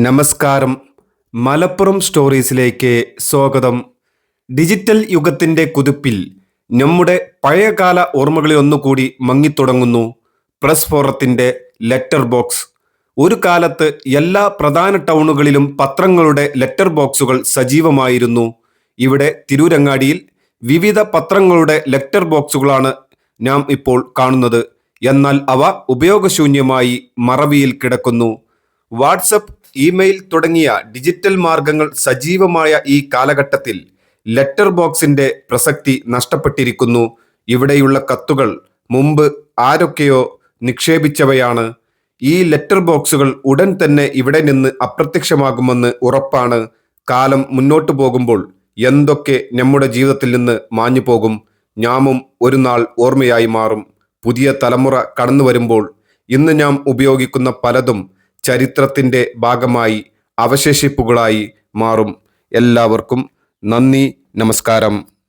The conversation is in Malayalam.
നമസ്കാരം. മലപ്പുറം സ്റ്റോറീസിലേക്ക് സ്വാഗതം. ഡിജിറ്റൽ യുഗത്തിന്റെ കുതിപ്പിൽ നമ്മുടെ പഴയകാല ഓർമ്മകളിൽ ഒന്നുകൂടി മങ്ങിത്തുടങ്ങുന്നു. പ്രസ് ഫോറത്തിന്റെ ലെറ്റർ ബോക്സ്. ഒരു കാലത്ത് എല്ലാ പ്രധാന ടൗണുകളിലും പത്രങ്ങളുടെ ലെറ്റർ ബോക്സുകൾ സജീവമായിരുന്നു. ഇവിടെ തിരൂരങ്ങാടിയിൽ വിവിധ പത്രങ്ങളുടെ ലെറ്റർ ബോക്സുകളാണ് നാം ഇപ്പോൾ കാണുന്നത്. എന്നാൽ അവ ഉപയോഗശൂന്യമായി മറവിയിൽ കിടക്കുന്നു. വാട്സപ്പ് ഇമെയിൽ തുടങ്ങിയ ഡിജിറ്റൽ മാർഗങ്ങൾ സജീവമായ ഈ കാലഘട്ടത്തിൽ ലെറ്റർ ബോക്സിന്റെ പ്രസക്തി നഷ്ടപ്പെട്ടിരിക്കുന്നു. ഇവിടെയുള്ള കത്തുകൾ മുമ്പ് ആരൊക്കെയോ നിക്ഷേപിച്ചവയാണ്. ഈ ലെറ്റർ ബോക്സുകൾ ഉടൻ തന്നെ ഇവിടെ നിന്ന് അപ്രത്യക്ഷമാകുമെന്ന് ഉറപ്പാണ്. കാലം മുന്നോട്ടു പോകുമ്പോൾ എന്തൊക്കെ നമ്മുടെ ജീവിതത്തിൽ നിന്ന് മാഞ്ഞു പോകും. ഞാമും ഒരു നാൾ ഓർമ്മയായി മാറും. പുതിയ തലമുറ കടന്നു വരുമ്പോൾ ഇന്ന് നാം ഉപയോഗിക്കുന്ന പലതും ചരിത്രത്തിന്റെ ഭാഗമായി അവശേഷിപ്പുകളായി മാറും. എല്ലാവർക്കും നന്ദി നമസ്കാരം.